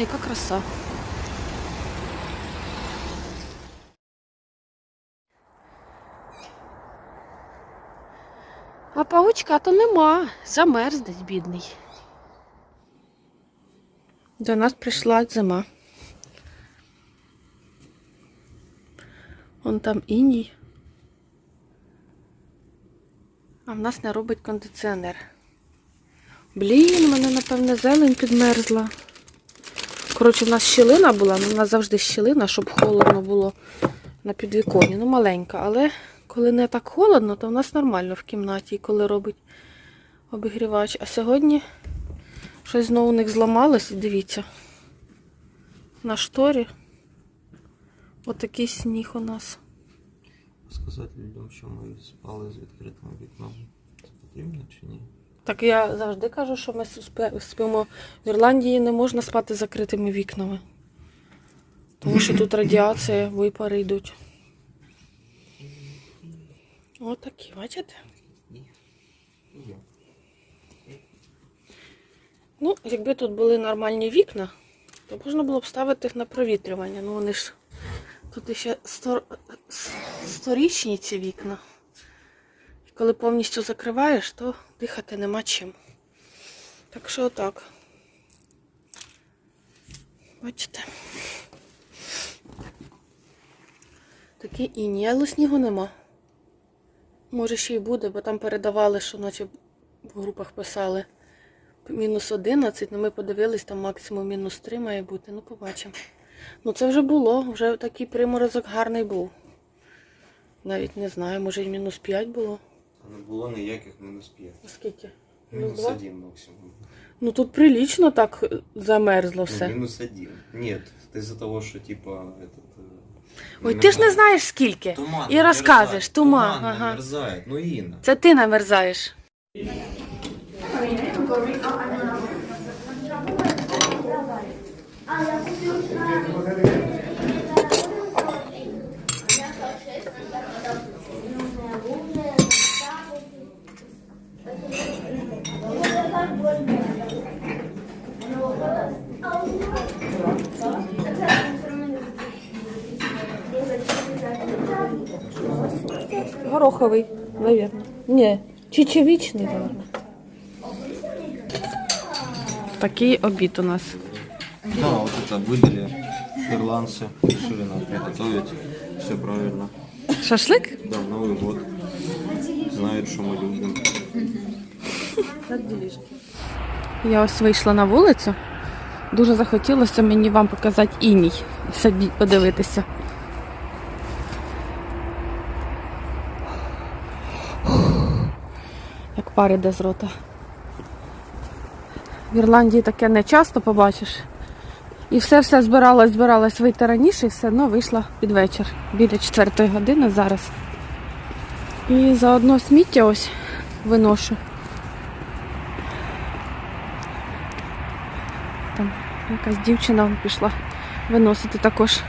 Яка краса. А паучка то нема. Замерз десь бідний. До нас прийшла зима. Вон там іній. А в нас не робить кондиціонер. Блін, мене, напевне, зелень підмерзла. Коротше, в нас щілина була, ну, у нас завжди щілина, щоб холодно було на підвіконні. Ну, маленька, але коли не так холодно, то в нас нормально в кімнаті, коли робить обігрівач. А сьогодні щось знову у них зламалось, дивіться. На шторі отакий сніг у нас. Сказати людям, що ми спали з відкритим вікном. Це потрібно чи ні? Так я завжди кажу, що ми спимо в Ірландії не можна спати закритими вікнами. Тому що тут радіація, випари йдуть. Отакі, бачите? Ну, якби тут були нормальні вікна, то можна було б ставити їх на провітрювання. Ну вони ж тут ще сто... с- сторічні ці вікна. Коли повністю закриваєш, то дихати нема чим. Так що отак. Бачите? Такий іній, але снігу нема. Може ще й буде, бо там передавали, що наче в групах писали мінус 11, ну ми подивились, там максимум мінус 3 має бути. Ну, побачимо. Ну це вже було, вже такий приморозок гарний був. Навіть не знаю, може і мінус 5 було. Не було ніяких мінус 5. Скільки? Мінус Мінус 2? 1 максимум. Ну тут прилічно так е, замерзло Ну, все. Мінус 1. Нет, из-за того, що типа этот... э, Ой, ти ж не знаєш скільки. Туман І розкажеш, туман, Туман ага. намерзает. Ну, Інна. Це ти намерзаєш. Гороховий, мабуть. Ні, чечевичний, мабуть. Такий обід у нас. Да, вот это выдали ирландцы, решили нам приготовить. Все правильно. Шашлик? Да, в Новый год. Знают, что мы любим. Я ось вийшла на вулицю. Дуже захотілося мені вам показати іній. Собі подивитися. Пар іде з рота. В Ірландії таке не часто побачиш. І все-все збиралась, збиралась вийти раніше, і все одно вийшла під вечір. Біля четвертої години зараз. І заодно сміття ось виношу. Там якась дівчина пішла виносити також.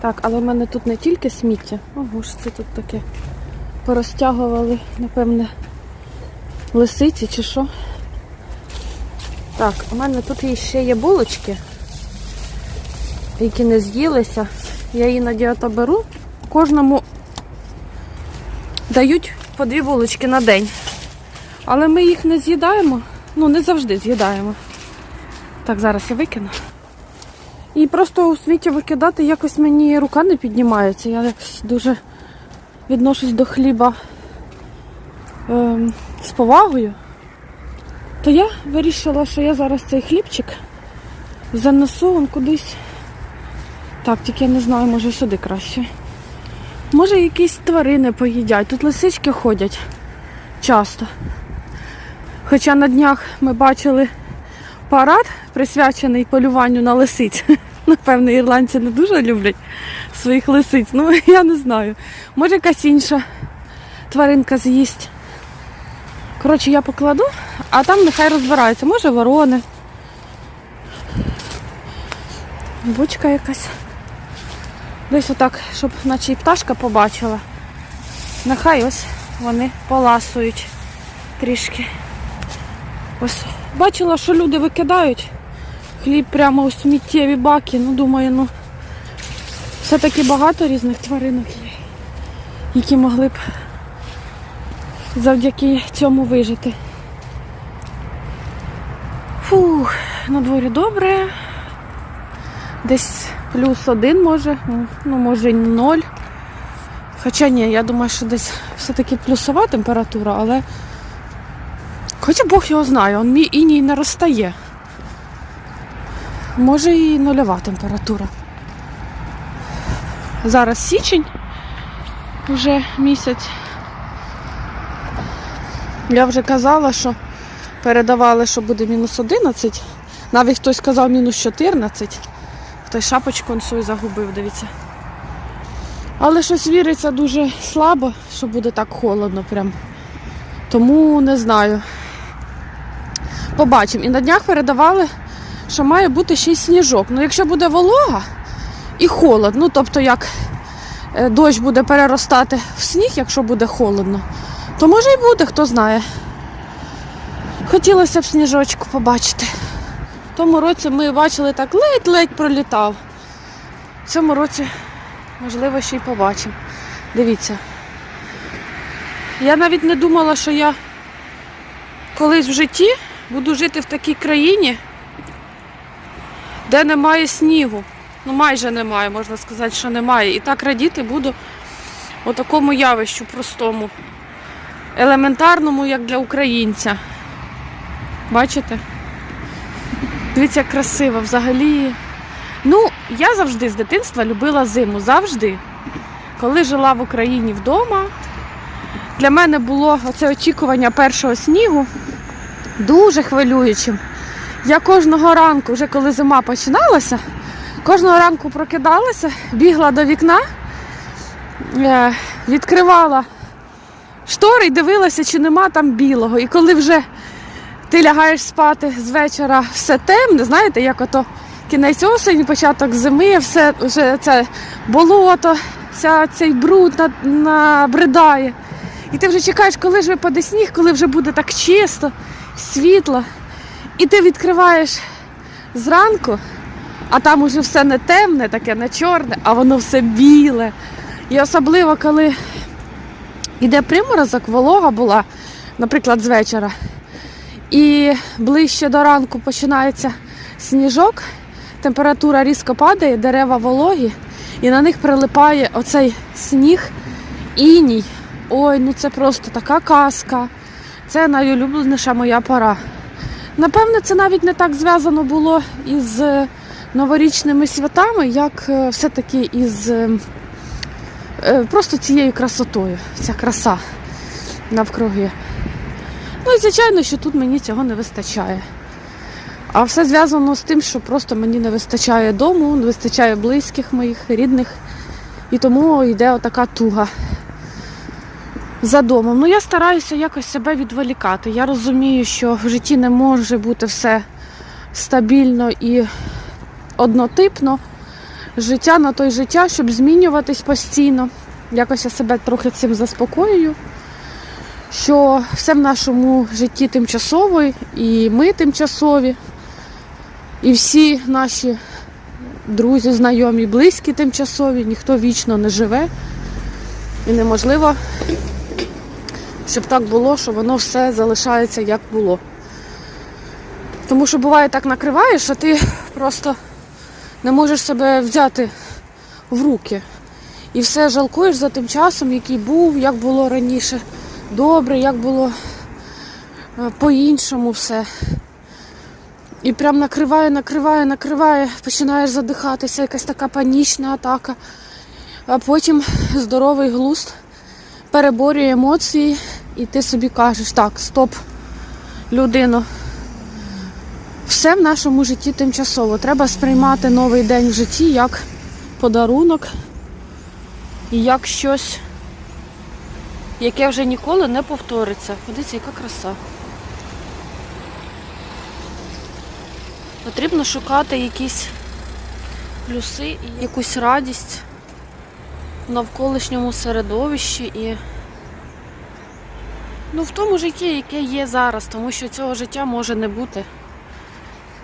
Так, але в мене тут не тільки сміття. Ого ж це тут таке. Порозтягували, напевне, лисиці чи що. Так, у мене тут ще є булочки, які не з'їлися. Я іноді ото беру. Кожному дають по дві булочки на день. Але ми їх не з'їдаємо. Ну, не завжди з'їдаємо. Так, зараз я викину. І просто у сміття викидати якось мені рука не піднімається. Я якось дуже відношусь до хліба ем, з повагою. То я вирішила, що я зараз цей хлібчик занесу вон кудись. Так, тільки я не знаю, може сюди краще. Може якісь тварини поїдять. Тут лисички ходять часто. Хоча на днях ми бачили парад, присвячений полюванню на лисиць. Напевно, ірландці не дуже люблять своїх лисиць. Ну, я не знаю. Може, якась інша тваринка з'їсть. Коротше, я покладу, а там нехай розбираються. Може, ворони. Бочка якась. Десь отак, щоб наче і пташка побачила. Нехай ось вони поласують трішки. Ось бачила, що люди викидають хліб прямо у сміттєві баки. Ну, думаю, ну все-таки багато різних тваринок є, які могли б завдяки цьому вижити. Фух, на дворі добре. Десь плюс один може, ну може і ноль. Хоча ні, я думаю, що десь все-таки плюсова температура, але хоча Бог його знає, он мій іній не розстає. Може і нульова температура. Зараз січень, вже місяць. Я вже казала, що передавали, що буде мінус 11. Навіть хтось сказав мінус 14. Хтось шапочку свою загубив, дивіться. Але щось віриться дуже слабо, що буде так холодно прям. Тому не знаю. Побачимо. І на днях передавали, що має бути ще й сніжок. Ну, якщо буде волога і холод, ну тобто як е, дощ буде переростати в сніг, якщо буде холодно, то може і буде, хто знає. Хотілося б сніжочку побачити. В тому році ми бачили так ледь-ледь пролітав. В цьому році, можливо, ще й побачимо. Дивіться. Я навіть не думала, що я колись в житті буду жити в такій країні, де немає снігу. Ну, майже немає, можна сказати, що немає. І так радіти буду у такому явищу простому, елементарному, як для українця. Бачите? Дивіться, як красиво взагалі. Ну, я завжди з дитинства любила зиму. Завжди. Коли жила в Україні вдома, для мене було оце очікування першого снігу дуже хвилюючим. Я кожного ранку, вже коли зима починалася, кожного ранку прокидалася, бігла до вікна, е, відкривала штори і дивилася, чи нема там білого. І коли вже ти лягаєш спати з вечора все темне, знаєте, як ото кінець осені, початок зими, все вже це болото, вся цей бруд набридає. І ти вже чекаєш, коли ж випаде сніг, коли вже буде так чисто, світло. І ти відкриваєш зранку, а там уже все не темне, таке не чорне, а воно все біле. І особливо, коли йде приморозок, волога була, наприклад, з вечора. І ближче до ранку починається сніжок, температура різко падає, дерева вологі, і на них прилипає оцей сніг, іній. Ой, ну це просто така казка. Це найулюбленіша моя пора. Напевне, це навіть не так зв'язано було із е, новорічними святами, як е, все-таки із е, е, просто цією красотою. Ця краса навкруги. Ну і звичайно, що тут мені цього не вистачає. А все зв'язано з тим, що просто мені не вистачає дому, не вистачає близьких моїх, рідних. І тому йде отака туга за домом. Ну я стараюся якось себе відволікати. Я розумію, що в житті не може бути все стабільно і однотипно. Життя на той життя, щоб змінюватись постійно. Якось я себе трохи цим заспокоюю що все в нашому житті тимчасово, і ми тимчасові, і всі наші друзі, знайомі, близькі тимчасові, ніхто вічно не живе. І неможливо, щоб так було, що воно все залишається як було. Тому що буває так накриваєш, а ти просто не можеш себе взяти в руки. І все жалкуєш за тим часом, який був, як було раніше добре, як було е, по-іншому все. І прям накриває, накриває, накриває, починаєш задихатися, якась така панічна атака. А потім здоровий глузд переборює емоції, і ти собі кажеш, так, стоп, людино. Все в нашому житті тимчасово. Треба сприймати новий день в житті як подарунок і як щось яке вже ніколи не повториться. Подивіться, яка краса. Потрібно шукати якісь плюси і якусь радість в навколишньому середовищі і ну, в тому житті, яке є зараз, тому що цього життя може не бути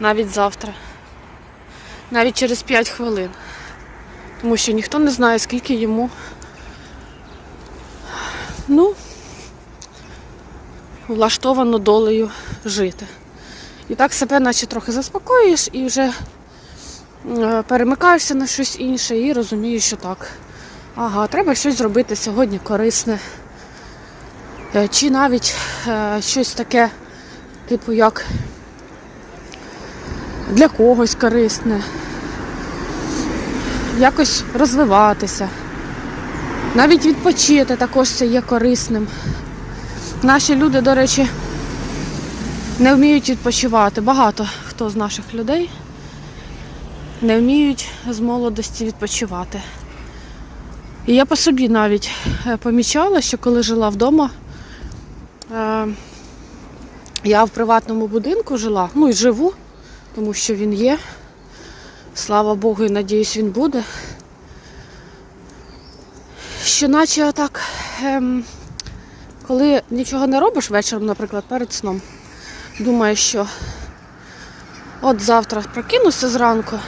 навіть завтра. Навіть через 5 хвилин. Тому що ніхто не знає, скільки йому. Ну, влаштовано долею жити. І так себе наче трохи заспокоїш і вже е, перемикаєшся на щось інше і розумієш, що так. Ага, треба щось зробити сьогодні корисне. Е, Чи навіть е, щось таке, типу як для когось корисне. Якось розвиватися. Навіть відпочити також це є корисним. Наші люди, до речі, не вміють відпочивати. Багато хто з наших людей не вміють з молодості відпочивати. І я по собі навіть е, помічала, що коли жила вдома, е, я в приватному будинку жила, ну і живу, тому що він є. Слава Богу, і надіюсь, він буде. Що наче отак, ем, коли нічого не робиш вечором, наприклад, перед сном, думаєш, що от завтра прокинуся зранку,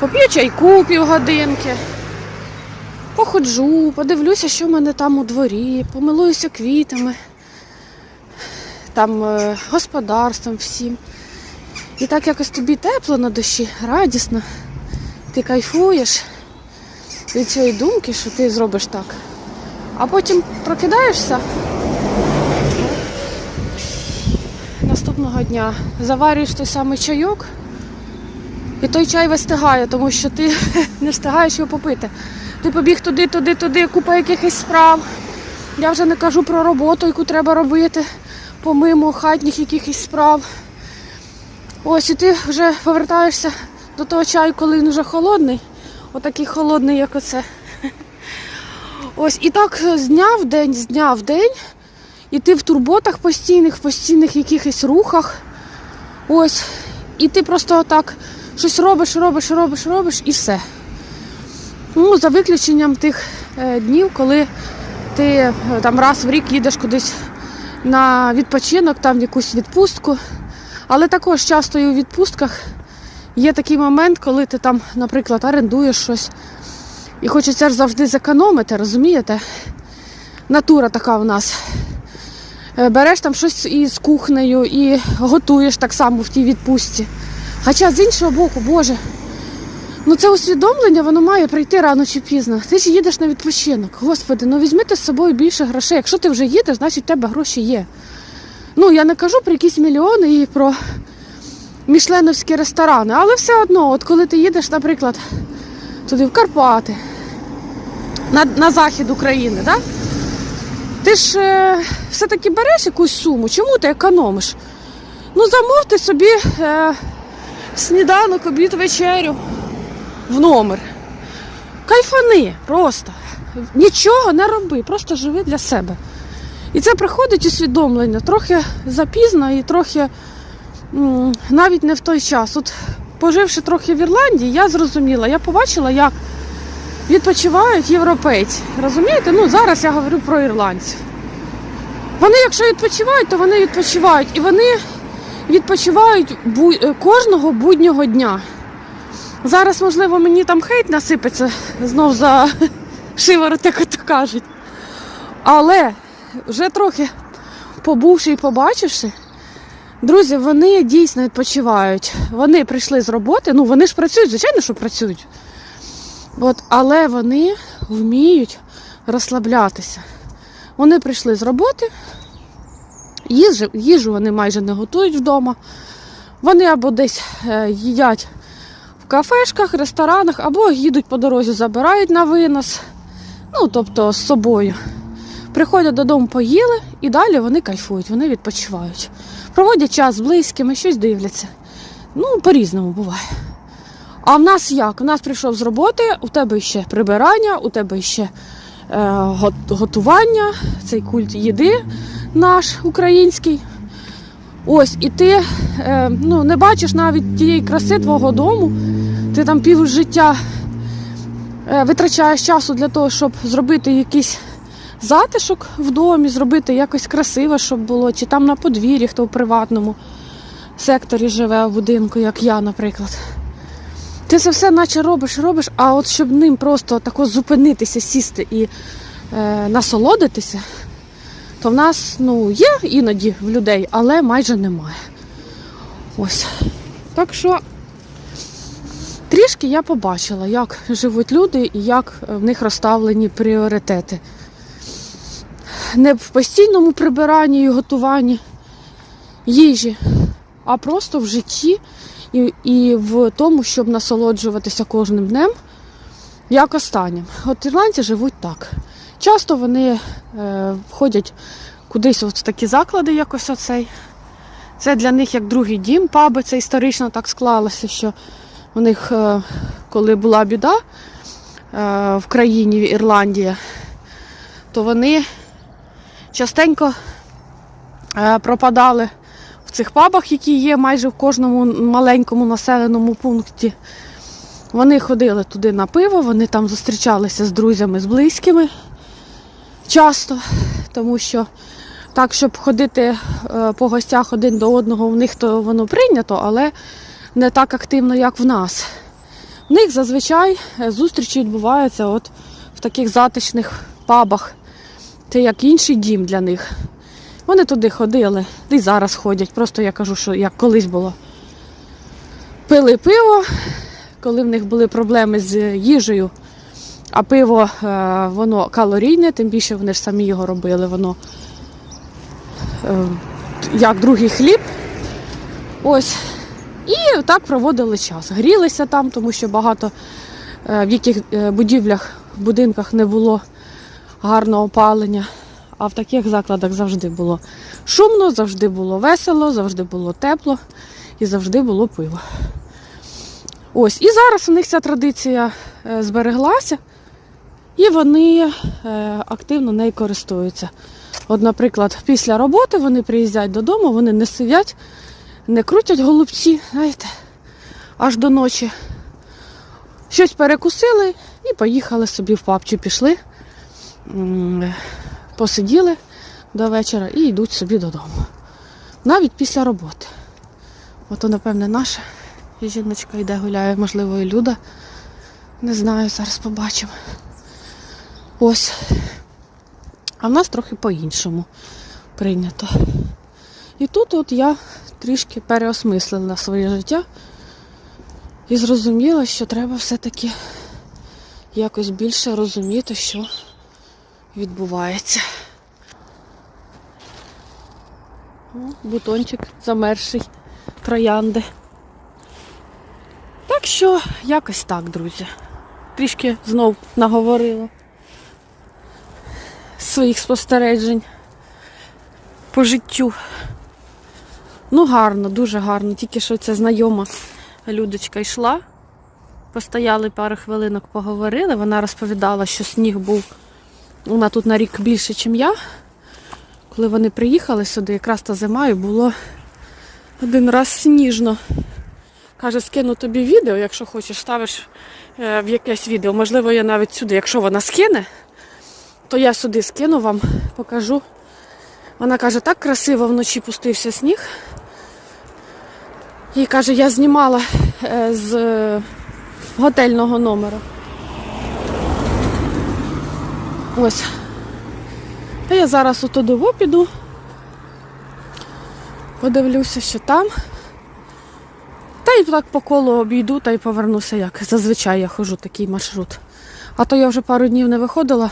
поп'ю чайку півгодинки, походжу, подивлюся, що в мене там у дворі, помилуюся квітами, там е, господарством всім. І так якось тобі тепло на душі, радісно. Ти кайфуєш від цієї думки, що ти зробиш так. А потім прокидаєшся наступного дня, заварюєш той самий чайок, і той чай вистигає, тому що ти не встигаєш його попити. Ти побіг туди, туди, туди, купа якихось справ. Я вже не кажу про роботу, яку треба робити, помимо хатніх якихось справ. Ось і ти вже повертаєшся до того чаю, коли він вже холодний. Отакий холодний, як оце. Ось і так з дня в день, з дня в день. І ти в турботах постійних, в постійних якихось рухах. Ось. І ти просто отак щось робиш, робиш, робиш, робиш і все. Ну, за виключенням тих е, днів, коли ти е, там раз в рік їдеш кудись на відпочинок, там в якусь відпустку. Але також часто і у відпустках є такий момент, коли ти там, наприклад, орендуєш щось. І хочеться завжди зекономити, розумієте? Натура така в нас. Е, Береш там щось із кухнею і готуєш так само в тій відпустці. Хоча з іншого боку, Боже, ну це усвідомлення, воно має прийти рано чи пізно. Ти ж їдеш на відпочинок. Господи, ну візьми з собою більше грошей. Якщо ти вже їдеш, значить в тебе гроші є. Ну, я не кажу про якісь мільйони і про мішленовські ресторани, але все одно, от коли ти їдеш, наприклад, туди в Карпати, на, на захід України, да? ти ж е, все-таки береш якусь суму, чому ти економиш? Ну, замовте собі е, сніданок, обід, вечерю в номер. Кайфани просто. Нічого не роби, просто живи для себе. І це приходить усвідомлення трохи запізно і трохи навіть не в той час. От поживши трохи в Ірландії, я зрозуміла, я побачила, як відпочивають європейці. Розумієте? Ну зараз я говорю про ірландців. Вони, якщо відпочивають, то вони відпочивають. І вони відпочивають е, кожного буднього дня. Зараз, можливо, мені там хейт насипеться знов за шиворот, як то кажуть. Але вже трохи побувши і побачивши, друзі, вони дійсно відпочивають. Вони прийшли з роботи, ну вони ж працюють, звичайно, що працюють. От, але вони вміють розслаблятися. Вони прийшли з роботи, їжу, їжу вони майже не готують вдома. Вони або десь е, їдять в кафешках, ресторанах, або їдуть по дорозі, забирають на винос, ну тобто з собою. Приходять додому, поїли і далі вони кайфують, вони відпочивають. Проводять час з близькими, щось дивляться. Ну, по-різному буває. А в нас як? У нас прийшов з роботи, у тебе ще прибирання, у тебе ще е, готування, цей культ їди наш український. Ось, і ти е, ну, не бачиш навіть тієї краси твого дому. Ти там пів життя е, витрачаєш часу для того, щоб зробити якийсь затишок в домі, зробити якось красиво, щоб було, чи там на подвір'ї, хто в приватному секторі живе в будинку, як я, наприклад. ти це все наче робиш, робиш, а от щоб ним просто тако зупинитися, сісти і е, насолодитися, то в нас ну, є іноді в людей, але майже немає. Ось. Так що трішки я побачила, як живуть люди і як в них розставлені пріоритети. Не в постійному прибиранні і готуванні їжі, а просто в житті і, і в тому, щоб насолоджуватися кожним днем, як останнім. От ірландці живуть так. Часто вони е, входять кудись от в такі заклади, якось оцей. Це для них як другий дім, паби. Це історично так склалося, що у них, е, коли була біда е, в країні в Ірландії, то вони частенько е, пропадали в цих пабах, які є майже в кожному маленькому населеному пункті. Вони ходили туди на пиво, вони там зустрічалися з друзями, з близькими часто, тому що так, щоб ходити е, по гостях один до одного, в них то воно прийнято, але не так активно, як в нас. В них зазвичай е, зустрічі відбуваються от в таких затишних пабах. Це як інший дім для них. Вони туди ходили, і зараз ходять. Просто я кажу, що як колись було. Пили пиво, коли в них були проблеми з їжею, а пиво е, воно калорійне, тим більше вони ж самі його робили, воно е, як другий хліб. Ось. І так проводили час. Грілися там, тому що багато е, в яких будівлях, будинках не було гарного опалення. А в таких закладах завжди було шумно, завжди було весело, завжди було тепло і завжди було пиво. Ось, і зараз у них ця традиція е, збереглася, і вони е, активно нею користуються. От, наприклад, після роботи вони приїздять додому, вони не сидять, не крутять голубці, знаєте, аж до ночі. Щось перекусили і поїхали собі в паб чи пішли, посиділи до вечора і йдуть собі додому. Навіть після роботи. Ото, напевне, наша жіночка йде гуляє, можливо, і Люда. Не знаю, зараз побачимо. Ось. А в нас трохи по-іншому прийнято. І тут от я трішки переосмислила своє життя і зрозуміла, що треба все-таки якось більше розуміти, що відбувається. О, бутончик замерший, троянди. Так що якось так, друзі. Трішки знов наговорила своїх спостережень по життю. Ну, гарно, дуже гарно. Тільки що ця знайома Людочка йшла. Постояли пару хвилинок, поговорили. Вона розповідала, що сніг був вона тут на рік більше, ніж я. Коли вони приїхали сюди, якраз та зима і було один раз сніжно. Каже, скину тобі відео, якщо хочеш, ставиш е, в якесь відео. Можливо, я навіть сюди, якщо вона скине, то я сюди скину вам, покажу. Вона каже, так красиво вночі пустився сніг. І каже, я знімала е, з е, готельного номера. Ось. Та я зараз отуди піду. Подивлюся, що там. Та й так по колу обійду та й повернуся, як зазвичай я ходжу такий маршрут. А то я вже пару днів не виходила,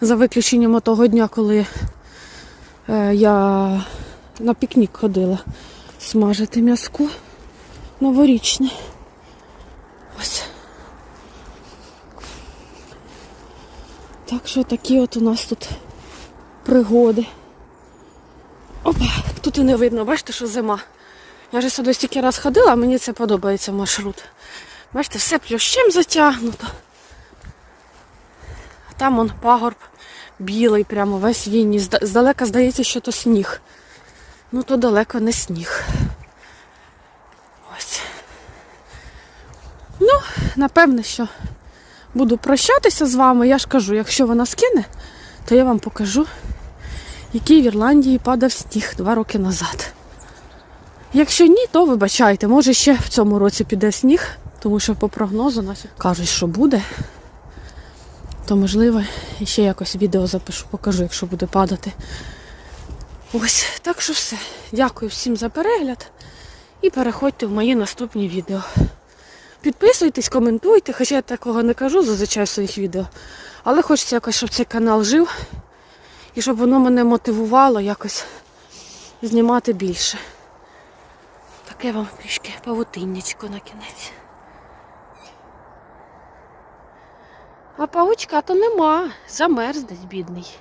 за виключенням того дня, коли е, я на пікнік ходила смажити м'язку новорічне. Ось. Так що такі от у нас тут пригоди. Опа, тут і не видно, бачите, що зима. Я вже сюди стільки раз ходила, мені це подобається маршрут. Бачите, все плющем затягнуто. А там он пагорб білий, прямо весь вінні. Зда- Здалека здається, що то сніг. Ну то далеко не сніг. Ось. Ну, напевне, що буду прощатися з вами. Я ж кажу, якщо вона скине, то я вам покажу, який в Ірландії падав сніг два роки назад. Якщо ні, то вибачайте, може ще в цьому році піде сніг. Тому що по прогнозу нас кажуть, що буде. То можливо, ще якось відео запишу, покажу, якщо буде падати. Ось, так що все. Дякую всім за перегляд і переходьте в мої наступні відео. Підписуйтесь, коментуйте, хоча я такого не кажу зазвичай в своїх відео. Але хочеться якось, щоб цей канал жив і щоб воно мене мотивувало якось знімати більше. Таке вам трішки павутиннячко на кінець. А павучка то нема, замерз десь бідний.